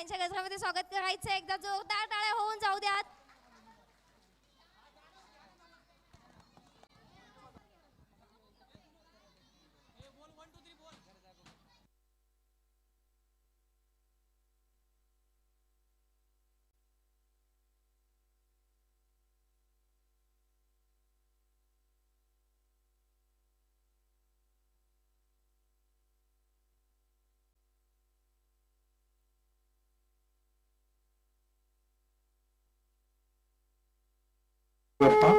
त्यांच्या गजरामध्ये स्वागत करायचं. एकदा जोरदार टाळ्या होऊन जाऊ द्यात. 对吧？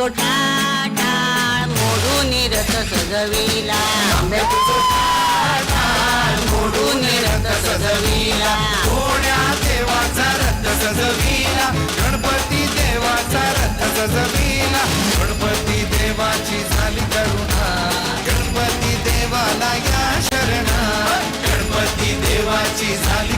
आंबे मोडून रथ सजविला. मोडून रथ सजविला. थोड्या देवाचा रथ सजविला? गणपती देवाचा रथ सजविला. गणपती देवाची झाली करुणा. गणपती देवाला या शरणा. गणपती देवाची झाली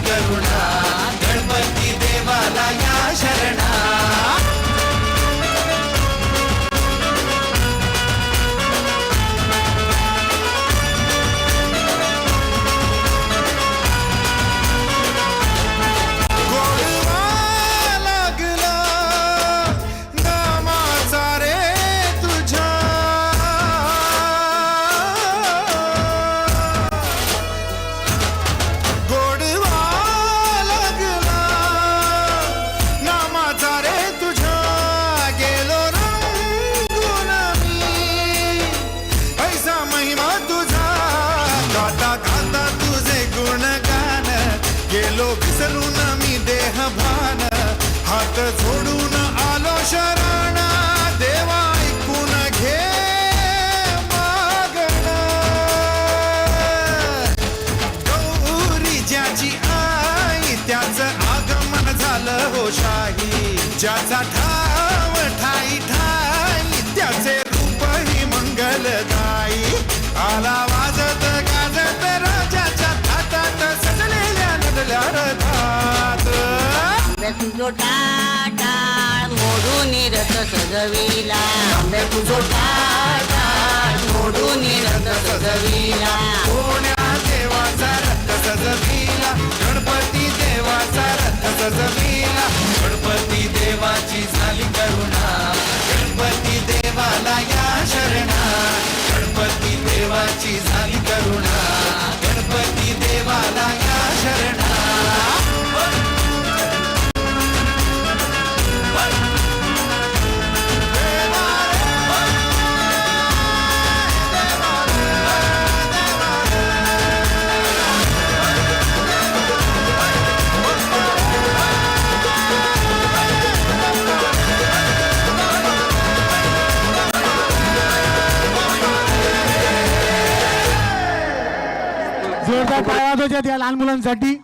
हात जोडून आलो शरण. देवा ऐकून घे मागण. गौरी ज्याची आई त्याचं आगमन झालं हो शाही. ज्याचा ठा तुझो टाटाळ मोडून रथ सजविला. आंबे तुझो टाटाळ मोडून रथ सजविला. कोण्या देवाचा रथ सजविला? जोरदार टाळ्या वाजवायच्या त्या लहान मुलांसाठी.